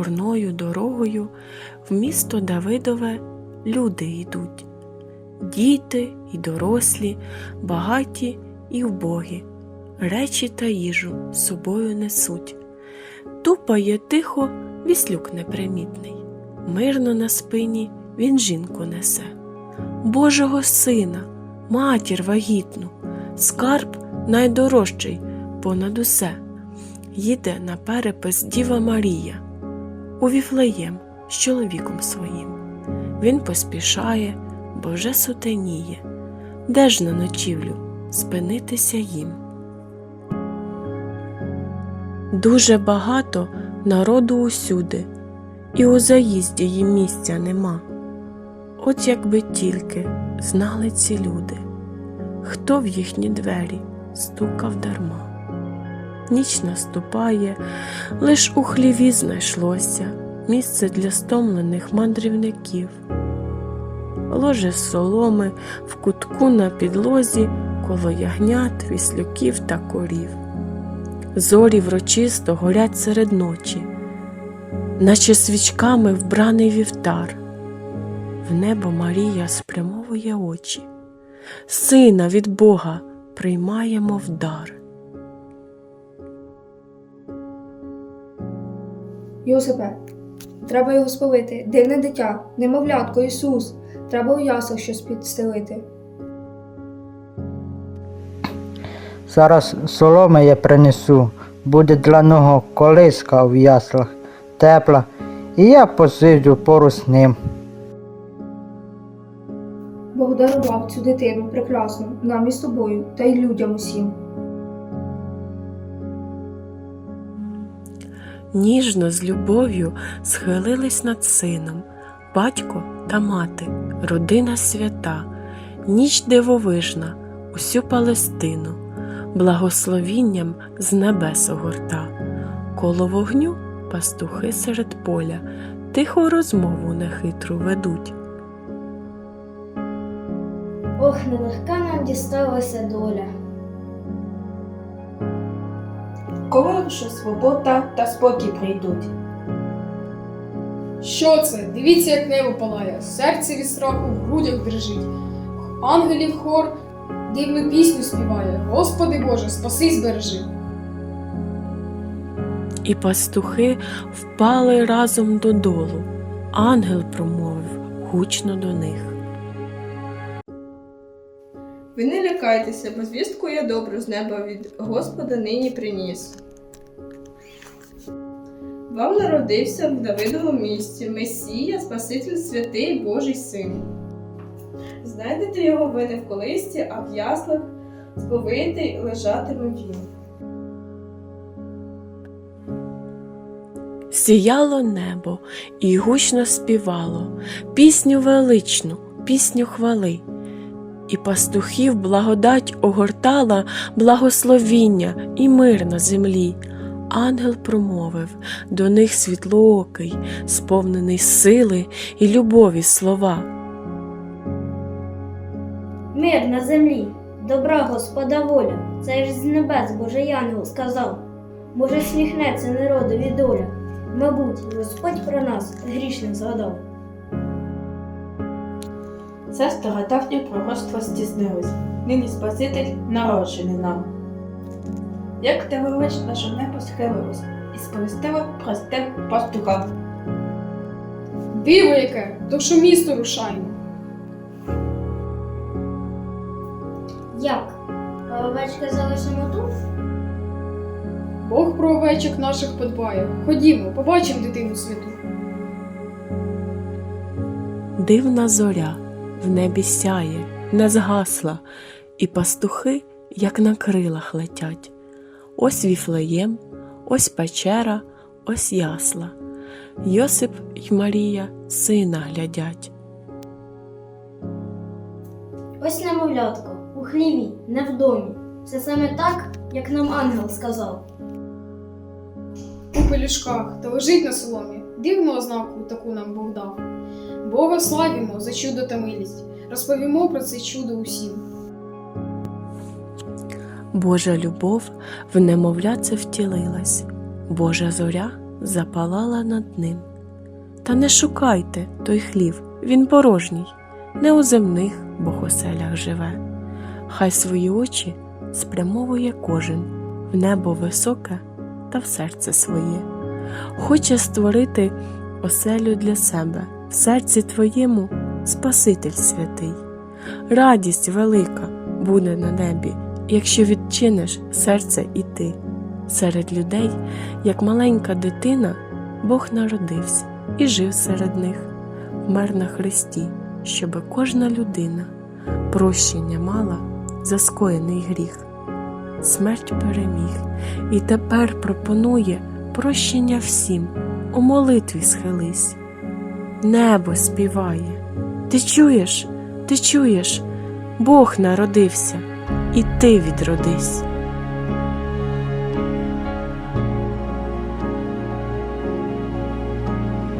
курною дорогою в місто Давидове люди йдуть. Діти і дорослі, багаті і вбогі, речі та їжу собою несуть. Тупає тихо віслюк непримітний, мирно на спині він жінку несе. Божого сина, матір вагітну, скарб найдорожчий понад усе. Їде на перепис Діва Марія у Віфлеєм з чоловіком своїм. Він поспішає, бо вже сутеніє. Де ж на ночівлю спинитися їм? Дуже багато народу усюди, і у заїзді їм місця нема. От якби тільки знали ці люди, хто в їхні двері стукав дарма. Ніч наступає, лиш у хліві знайшлося місце для стомлених мандрівників. Ложе соломи в кутку на підлозі коло ягнят, віслюків та корів. Зорі врочисто горять серед ночі, наче свічками вбраний вівтар. В небо Марія спрямовує очі, сина від Бога приймаємо в дар. Йосипе, треба його спалити. Дивне дитя, немовлятко Ісус. Треба у ясах щось підстелити. Зараз соломи я принесу, буде для нього колиска в яслах, тепла, і я посиджу поруч з ним. Бог дарував цю дитину прекрасну нам із тобою та й людям усім. Ніжно з любов'ю схилились над сином, батько та мати, родина свята, ніч дивовижна, усю Палестину, благословінням з небес огорта, коло вогню пастухи серед поля, тиху розмову нехитру ведуть. Ох, нелегка нам дісталася доля. Коли вже свобода та спокій прийдуть. Що це? Дивіться, як небо палає, серце від страху в грудях дрижить. Ангелів хор дивну пісню співає. Господи Боже, спаси збережи. І пастухи впали разом додолу. Ангел промовив гучно до них. Ви не лякайтеся, бо звістку я добру з неба від Господа нині приніс. Вам народився в Давидовому місті Месія, Спаситель святий Божий Син. Знайдете його ви не в колисті, а в яслах сповитий лежатиме він. Сіяло небо і гучно співало пісню величну, пісню хвали. І пастухів благодать огортала благословіння і мир на землі. Ангел промовив до них світлоокий, сповнений сили і любові слова. Мир на землі, добра Господа воля, це ж з небес Божий янгел сказав. Може, сміхнеться народові доля. Мабуть, Господь про нас грішних згадав. Це стародавнє пророцтво здійснилось. Нині Спаситель народжений нам. Як те дивович наше небо схилилось і сповістило простим пастухам. Диво яке, то що місто рушаймо. Як? А овечки залишимо тут? Бог про овечок наших подбає. Ходімо, побачимо дитину святу. Дивна зоря в небі сяє, не згасла, і пастухи, як на крилах летять. Ось віфлеєм, ось печера, ось ясла. Йосип й Марія сина глядять. Ось немовлятко, у хліві, не в домі. Все саме так, як нам ангел сказав. У пелюшках та лежить на соломі. Дивну ознаку таку нам Бог дав. Бога славімо за чудо та милість. Розповімо про це чудо усім. Божа любов в немовля це втілилась, Божа зоря запалала над ним. Та не шукайте той хлів, він порожній, не у земних богоселях живе. Хай свої очі спрямовує кожен в небо високе та в серце своє. Хоче створити оселю для себе, в серці твоєму Спаситель святий. Радість велика буде на небі, якщо відчиниш серце і ти. Серед людей, як маленька дитина, Бог народився і жив серед них, вмер на Христі, щоби кожна людина прощення мала за скоєний гріх. Смерть переміг і тепер пропонує прощення всім, у молитві схились. Небо співає. Ти чуєш, ти чуєш, Бог народився, і ти відродись.